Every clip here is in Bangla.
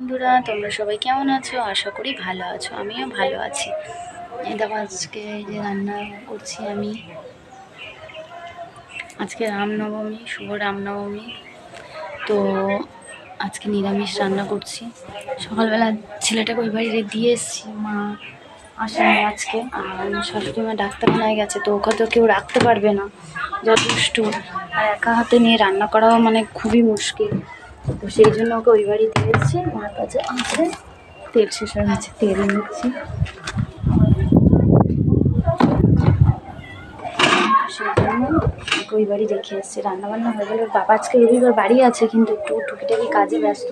বন্ধুরা, তোমরা সবাই কেমন আছো? আশা করি ভালো আছো, আমিও ভালো আছি। দেখো, আজকে যে রান্না করছি আমি, আজকে রামনবমী, শুভ রামনবমী। তো আজকে নিরামিষ রান্না করছি। সকালবেলা ছেলেটাকে ওই বাড়িতে দিয়ে এসেছি, মা আসেনি আজকে। আর শাশুড়ি মা ডাক্তারখানায় গেছে, তো ওকে তো কেউ রাখতে পারবে না। যথেষ্ট আর একা হাতে নিয়ে রান্না করাও মানে খুবই মুশকিল। তো সেই জন্য ওকে ওই বাড়ি দিয়ে এসেছি। মার কাছে আছে। তেল শেষ হয়ে গেছে, তেল নিচ্ছি সেই জন্য ওকে ওই বাড়ি রেখে এসেছি। রান্নাবান্না হয়ে গেলে বাবা আজকে রবিবার বাড়ি আছে, কিন্তু একটু টুকিটাকি কাজে ব্যস্ত।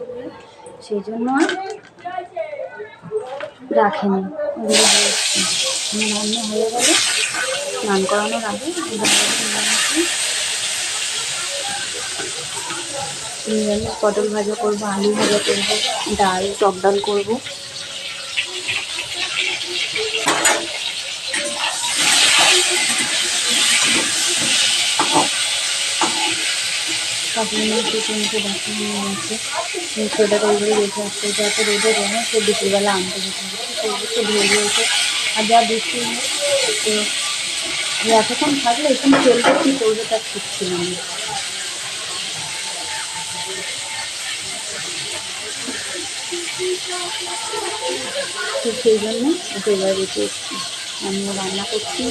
সেই জন্য আর রাখেনি। ওগুলো আমার রান্না হয়ে গেলে, স্নান করানোর আগে রান্নাটা নিয়ে আসি নিরামিষ পটল ভাজা করব, আলু ভাজা করব, ডাল, টক ডাল করব। রেখে রোদে সে দুপুরবেলা আনতে যেতে আর যা এতক্ষণ থাকলে এখানে চলবে, কী করবে তার ঠিক ছিল তো সেই জন্য ওকে এসেছি আমিও রান্না করছি।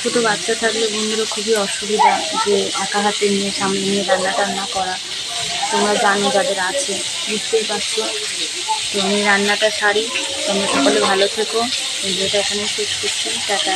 ছোটো বাচ্চা থাকলে বন্ধুরা খুবই অসুবিধা যে একা হাতে নিয়ে, সামনে নিয়ে রান্না টান্না করা। তোমরা জানো যাদের আছে, বুঝতেই পারছ। তো আমি রান্নাটা সারি। তোমরা সকলে ভালো থেকো। ভিডিওটা এখানে শেষ করছি। টাটা।